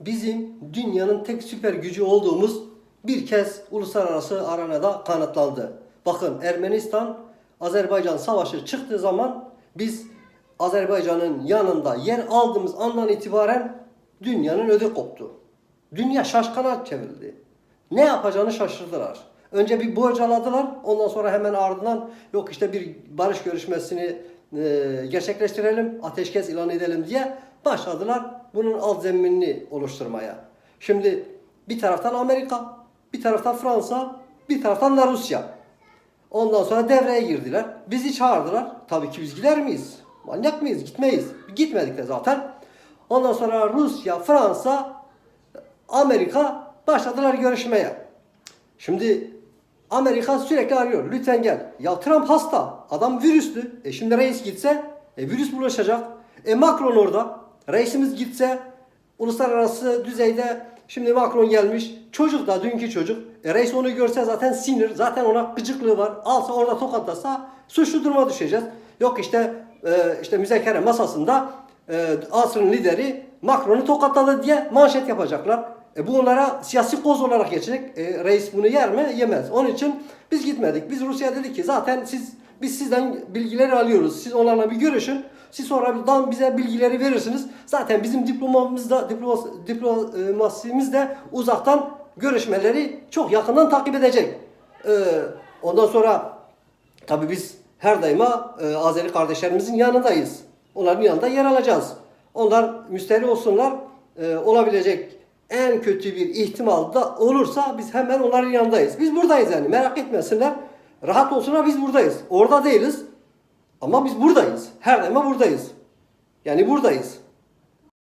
bizim dünyanın tek süper gücü olduğumuz bir kez uluslararası arenada kanıtlandı. Bakın Ermenistan Azerbaycan savaşı çıktığı zaman biz Azerbaycan'ın yanında yer aldığımız andan itibaren dünyanın ödü koptu. Dünya şaşkına çevrildi. Ne yapacağını şaşırdılar. Önce bir borcaladılar. Ondan sonra hemen ardından yok işte bir barış görüşmesini e, gerçekleştirelim, ateşkes ilan edelim diye başladılar bunun alt zeminini oluşturmaya. Şimdi bir taraftan Amerika, bir taraftan Fransa, bir taraftan da Rusya. Ondan sonra devreye girdiler. Bizi çağırdılar. Tabii ki biz gider miyiz? Manyak mıyız? Gitmeyiz. Gitmedik de zaten. Ondan sonra Rusya, Fransa, Amerika başladılar görüşmeye. Şimdi Amerika sürekli arıyor. Lütfen gel. Ya Trump hasta. Adam virüslü. E şimdi reis gitse e, virüs bulaşacak. E Macron orada. Reisimiz gitse uluslararası düzeyde şimdi Macron gelmiş. Çocuk da dünkü çocuk. E, reis onu görse zaten sinir. Zaten ona gıcıklığı var. Alsa orada tokatlasa suçlu duruma düşeceğiz. Yok işte e, işte müzakere masasında e, asrın lideri Macron'u tokatladı diye manşet yapacaklar. E bu onlara siyasi koz olarak geçecek. E, reis bunu yer mi? Yemez. Onun için biz gitmedik. Biz Rusya dedik ki zaten siz biz sizden bilgileri alıyoruz. Siz onlarla bir görüşün. Siz sonradan bize bilgileri verirsiniz. Zaten bizim diplomamız da diplomas, diplomasimiz de uzaktan görüşmeleri çok yakından takip edecek. E, ondan sonra tabii biz her daima e, Azeri kardeşlerimizin yanındayız. Onların yanında yer alacağız. Onlar müsteri olsunlar. e, olabilecek en kötü bir ihtimal da olursa biz hemen onların yanındayız. Biz buradayız yani merak etmesinler. Rahat olsunlar biz buradayız. Orada değiliz ama biz buradayız. Her daima buradayız. Yani buradayız.